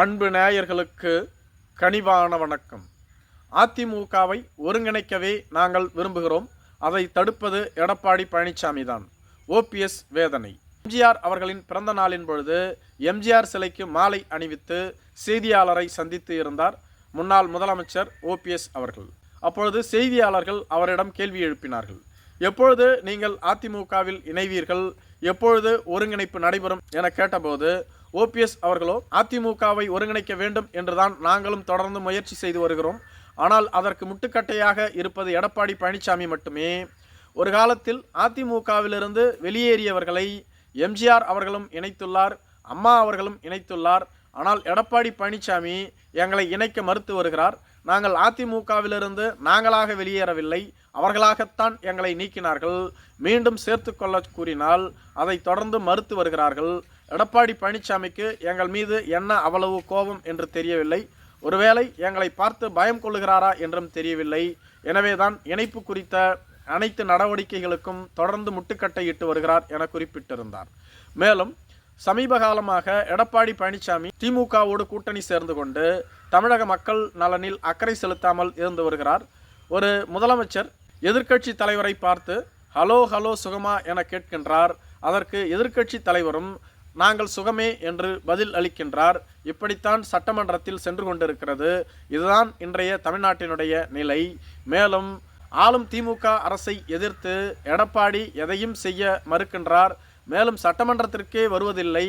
அன்பு நேயர்களுக்கு கனிவான வணக்கம். அதிமுகவை ஒருங்கிணைக்கவே நாங்கள் விரும்புகிறோம். அதை தடுப்பது எடப்பாடி பழனிசாமி தான். ஓபிஎஸ் வேதனை. எம்ஜிஆர் அவர்களின் பிறந்த நாளின் பொழுது எம்ஜிஆர் சிலைக்கு மாலை அணிவித்து செய்தியாளரை சந்தித்து இருந்தார் முன்னாள் முதலமைச்சர் ஓபிஎஸ் அவர்கள். அப்பொழுது செய்தியாளர்கள் அவரிடம் கேள்வி எழுப்பினார்கள். எப்பொழுது நீங்கள் அதிமுகவில் இணைவீர்கள்? எப்பொழுது ஒருங்கிணைப்பு நடைபெறும் என கேட்டபோது ஓபிஎஸ் அவர்களோ அதிமுகவை ஒருங்கிணைக்க வேண்டும் என்றுதான் நாங்களும் தொடர்ந்து முயற்சி செய்து வருகிறோம். ஆனால் அதற்கு முட்டுக்கட்டையாக இருப்பது எடப்பாடி பழனிசாமி மட்டுமே. ஒரு காலத்தில் அதிமுகவிலிருந்து வெளியேறியவர்களை எம்ஜிஆர் அவர்களும் இணைத்துள்ளார் அம்மா அவர்களும் இணைத்துள்ளார். ஆனால் எடப்பாடி பழனிசாமி எங்களை இணைக்க மறுத்து வருகிறார். நாங்கள் அதிமுகவிலிருந்து நாங்களாக வெளியேறவில்லை. அவர்களாகத்தான் எங்களை நீக்கினார்கள். மீண்டும் சேர்த்து கொள்ள கூறினால் அதை தொடர்ந்து மறுத்து வருகிறார்கள். எடப்பாடி பழனிசாமிக்கு எங்கள் மீது என்ன அவ்வளவு கோபம் என்று தெரியவில்லை. ஒருவேளை எங்களை பார்த்து பயம் கொள்ளுகிறாரா என்றும் தெரியவில்லை. எனவேதான் இணைப்பு குறித்த அனைத்து நடவடிக்கைகளுக்கும் தொடர்ந்து முட்டுக்கட்டையிட்டு வருகிறார் என குறிப்பிட்டிருந்தார். மேலும் சமீப காலமாக எடப்பாடி பழனிசாமி திமுகவோடு கூட்டணி சேர்ந்து கொண்டு தமிழக மக்கள் நலனில் அக்கறை செலுத்தாமல் இருந்து வருகிறார். ஒரு முதலமைச்சர் எதிர்க்கட்சி தலைவரை பார்த்து ஹலோ ஹலோ சுகமா என கேட்கின்றார். அதற்கு எதிர்க்கட்சி தலைவரும் நாங்கள் சுகமே என்று பதில் அளிக்கின்றார். இப்படித்தான் சட்டமன்றத்தில் சென்று கொண்டிருக்கிறது. இதுதான் இன்றைய தமிழ்நாட்டினுடைய நிலை. மேலும் ஆளும் திமுக அரசை எதிர்த்து எடப்பாடி எதையும் செய்ய மறுக்கின்றார். மேலும் சட்டமன்றத்திற்கே வருவதில்லை.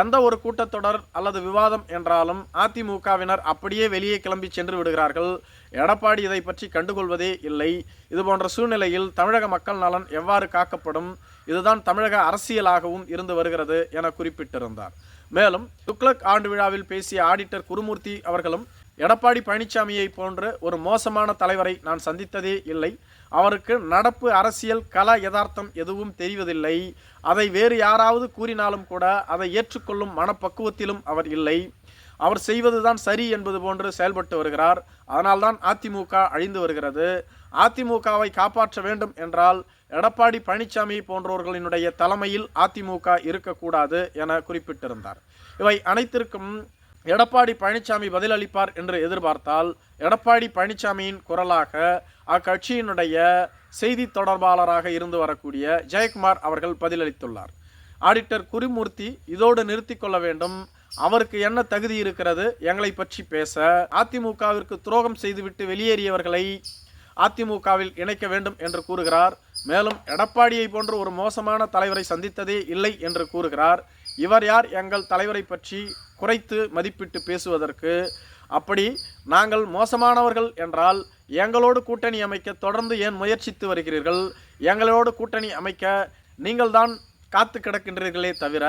எந்த ஒரு கூட்டத்தொடர் அல்லது விவாதம் என்றாலும் அதிமுகவினர் அப்படியே வெளியே கிளம்பி சென்று விடுகிறார்கள். எடப்பாடி இதை பற்றி கண்டுகொள்வதே இல்லை. இது போன்ற சூழ்நிலையில் தமிழக மக்கள் நலன் எவ்வாறு காக்கப்படும்? இதுதான் தமிழக அரசியலாகவும் இருந்து வருகிறது என குறிப்பிட்டிருந்தார். மேலும் துக்ளக் ஆண்டு விழாவில் பேசிய ஆடிட்டர் குருமூர்த்தி அவர்களும் எடப்பாடி பழனிசாமியை போன்ற ஒரு மோசமான தலைவரை நான் சந்தித்ததே இல்லை. அவருக்கு நடப்பு அரசியல் கல யதார்த்தம் எதுவும் தெரிவதில்லை. அதை வேறு யாராவது கூறினாலும் கூட அதை ஏற்றுக்கொள்ளும் மனப்பக்குவத்திலும் அவர் இல்லை. அவர் செய்வதுதான் சரி என்பது போன்று செயல்பட்டு வருகிறார். அதனால்தான் அதிமுக அழிந்து வருகிறது. அதிமுகவை காப்பாற்ற வேண்டும் என்றால் எடப்பாடி பழனிசாமி போன்றவர்களினுடைய தலைமையில் அதிமுக இருக்கக்கூடாது என குறிப்பிட்டிருந்தார். இவை அனைத்திற்கும் எடப்பாடி பழனிசாமி பதிலளிப்பார் என்று எதிர்பார்த்தால் எடப்பாடி பழனிசாமியின் குரலாக அக்கட்சியினுடைய செய்தி தொடர்பாளராக இருந்து வரக்கூடிய ஜெயக்குமார் அவர்கள் பதிலளித்துள்ளார். ஆடிட்டர் குருமூர்த்தி இதோடு நிறுத்தி கொள்ள வேண்டும். அவருக்கு என்ன தகுதி இருக்கிறது? எங்களை பற்றி பேச. அதிமுகவிற்கு துரோகம் செய்துவிட்டு வெளியேறியவர்களை அதிமுகவில் இணைக்க வேண்டும் என்று கூறுகிறார். மேலும் எடப்பாடியை போன்ற ஒரு மோசமான தலைவரை சந்தித்ததே இல்லை என்று கூறுகிறார். இவர் யார்? எங்கள் தலைவரை பற்றி குறைத்து மதிப்பிட்டு பேசுவதற்கு அப்படி நாங்கள் மோசமானவர்கள் என்றால் எங்களோடு கூட்டணி அமைக்க தொடர்ந்து ஏன் முயற்சித்து வருகிறீர்கள்? எங்களோடு கூட்டணி அமைக்க நீங்கள்தான் காத்து கிடக்கின்றீர்களே தவிர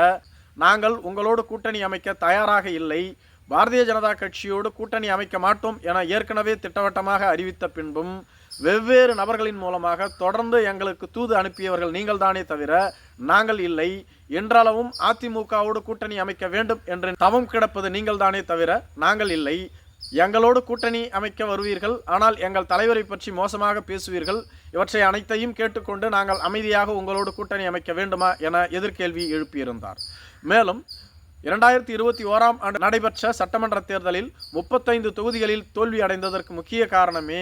நாங்கள் உங்களோடு கூட்டணி அமைக்க தயாராக இல்லை. பாரதிய ஜனதா கட்சியோடு கூட்டணி அமைக்க மாட்டோம் என ஏற்கனவே திட்டவட்டமாக அறிவித்த பின்பும் வெவ்வேறு நபர்களின் மூலமாக தொடர்ந்து எங்களுக்கு தூது அனுப்பியவர்கள் நீங்கள் தானே தவிர நாங்கள் இல்லை. என்றாலும் அதிமுகவோடு கூட்டணி அமைக்க வேண்டும் என்று தவம் கிடப்பது நீங்கள் தானே தவிர நாங்கள் இல்லை. எங்களோடு கூட்டணி அமைக்க வருவீர்கள். ஆனால் எங்கள் தலைவரை பற்றி மோசமாக பேசுவீர்கள். இவற்றை அனைத்தையும் கேட்டுக்கொண்டு நாங்கள் அமைதியாக உங்களோடு கூட்டணி அமைக்க வேண்டுமா என எதிர்கேள்வி எழுப்பியிருந்தார். மேலும் இரண்டாயிரத்தி இருபத்தி ஓராம் ஆண்டு நடைபெற்ற சட்டமன்ற தேர்தலில் முப்பத்தைந்து தொகுதிகளில் தோல்வி அடைந்ததற்கு முக்கிய காரணமே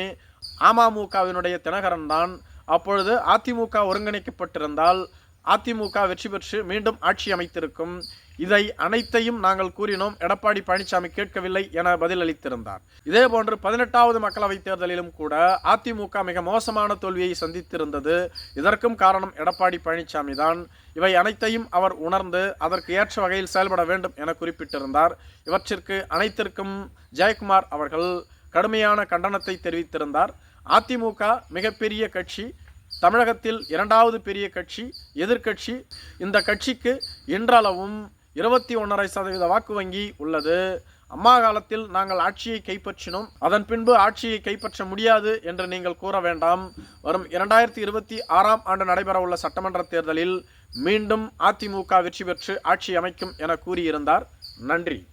அமமுகவினுடைய தினகரன் தான் அப்பொழுது அதிமுக ஒருங்கிணைக்கப்பட்டிருந்தால் அதிமுக வெற்றி பெற்று மீண்டும் ஆட்சி அமைத்திருக்கும். இதை அனைத்தையும் நாங்கள் கூறினோம். எடப்பாடி பழனிசாமி கேட்கவில்லை என பதிலளித்திருந்தார். இதே போன்று பதினெட்டாவது மக்களவைத் தேர்தலிலும் கூட அதிமுக மிக மோசமான தோல்வியை சந்தித்திருந்தது. இதற்கும் காரணம் எடப்பாடி பழனிசாமி தான். இவை அனைத்தையும் அவர் உணர்ந்து அதற்கு ஏற்ற வகையில் செயல்பட வேண்டும் என குறிப்பிட்டிருந்தார். இவற்றிற்கு அனைத்திற்கும் ஜெயக்குமார் அவர்கள் கடுமையான கண்டனத்தை தெரிவித்திருந்தார். அதிமுக மிகப்பெரிய கட்சி. தமிழகத்தில் இரண்டாவது பெரிய கட்சி எதிர்க்கட்சி இந்த கட்சிக்கு இன்றளவும் இருபத்தி ஒன்றரை சதவீத வாக்கு வங்கி உள்ளது. அம்மா காலத்தில் நாங்கள் ஆட்சியை கைப்பற்றினோம். அதன் பின்பு ஆட்சியை கைப்பற்ற முடியாது என்று நீங்கள் கூற வேண்டாம். வரும் இரண்டாயிரத்தி இருபத்தி ஆறாம் ஆண்டு நடைபெறவுள்ள சட்டமன்ற தேர்தலில் மீண்டும் அதிமுக வெற்றி பெற்று ஆட்சி அமைக்கும் என கூறியிருந்தார். நன்றி.